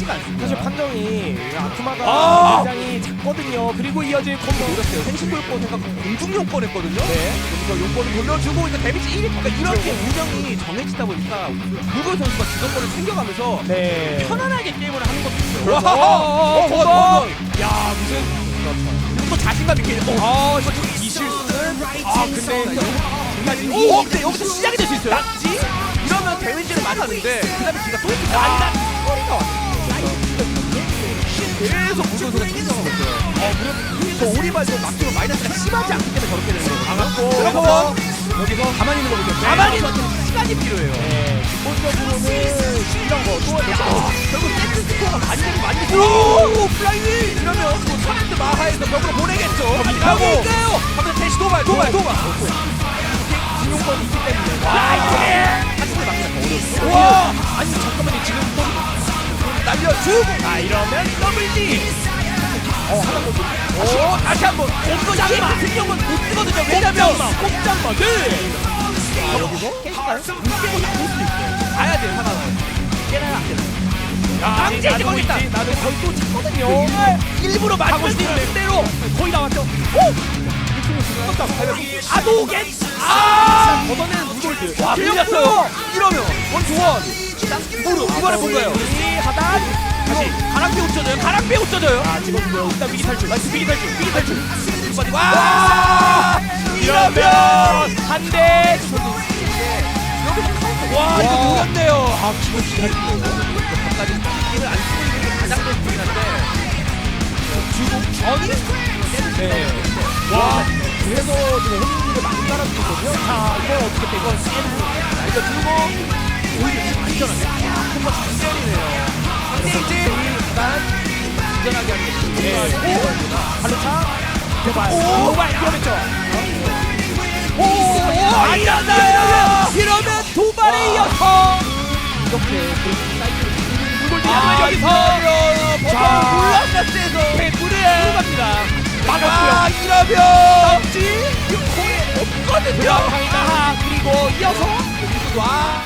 쉽지가 않습니다. 사실 판정이 아쿠마가 아! 굉장히 작거든요. 그리고 이어질 콤보. 노렸어요. 생신골권 생각 공중 용권 했거든요. 네. 여기서 용권을 돌려주고 이제 데미지 1. 그러니까 이렇게 운영이 정해지다 보니까 무거 선수가 주도권을 챙겨가면서 네. 편안하게 게임을 하는 것도 있어요. 와, 어, 콤보! 어, 야 무슨 또 자신감 있게. 어, 아 이 실수는 아 근데 여기까지. 오, 근데 여기서 시작이 될 수 있어요. 낙지? 이러면 데미지를 맞았는데 그다음에 기가 또 이렇게 아니다. 계속 무슨 소리가 챙겨가고 있어요. 어, 무슨 저 오리발도 낙지로 마이너스가 심하지 않기 때문에 저렇게 되는 거거든요. 강았고 들어가서 여기서 가만히 있는 거거든요. 가만히 있는 시간이 필요해요. 네. 기본적으로는 이런 거또 결국 세트 스코어가 많이 되고 많이 되고 오! 플라이위! 이러면 또 선핸드 마하에서 벽으로 보내겠죠. 가고 하면 대시 도발 도발 도발 주고 아 이러면 더블 D 어 하나 더 오, 다시 한번 이 같은 경우는 못 쓰거든요 왜냐면 꼼짝마 네 여기서 깰까요? 못 깨고 나올 수도 있어요 가야 돼요 하나 깨나요 안 깨나요 강제 지고 있다 나는 거의 또 쳤거든요. 일부러 맞고 있는 대로 거의 다 왔죠. 오! 아도겐! 아! 저번에는 무골드. 와, 밀렸어요. 이러면 원투원. 무릎 이번에 뭔가요? 하단. 다시 가랑비 웃겨져요. 가랑비 웃겨져요. 아 지금 뭐 일단 위기 탈출. 나이스 비기 탈출. 비기 탈출. 이번에 와! 이러면 한대 와 이거 노렸네요. 아 기다리네요. 갑자기 힘을 안 쓰고 있는 게 가장 좋긴 한데 주고 전이 네. 와 그래서 지금 홈런을 많이 깔아주거든요. 자 이거 어떻게 돼? 이거 자, 이거 주고 오히려 안전하게 한번 잘 때리네요. 발로 차. 도발. 오! 도발 위험했죠. 오, 오, 안전해요. 이러면 도발에 이어서 이렇게 아, 여기서 물러났대서 개구리에 갑니다. 아 이러면? 이거 거의 없거든요. 그리고 이어서 와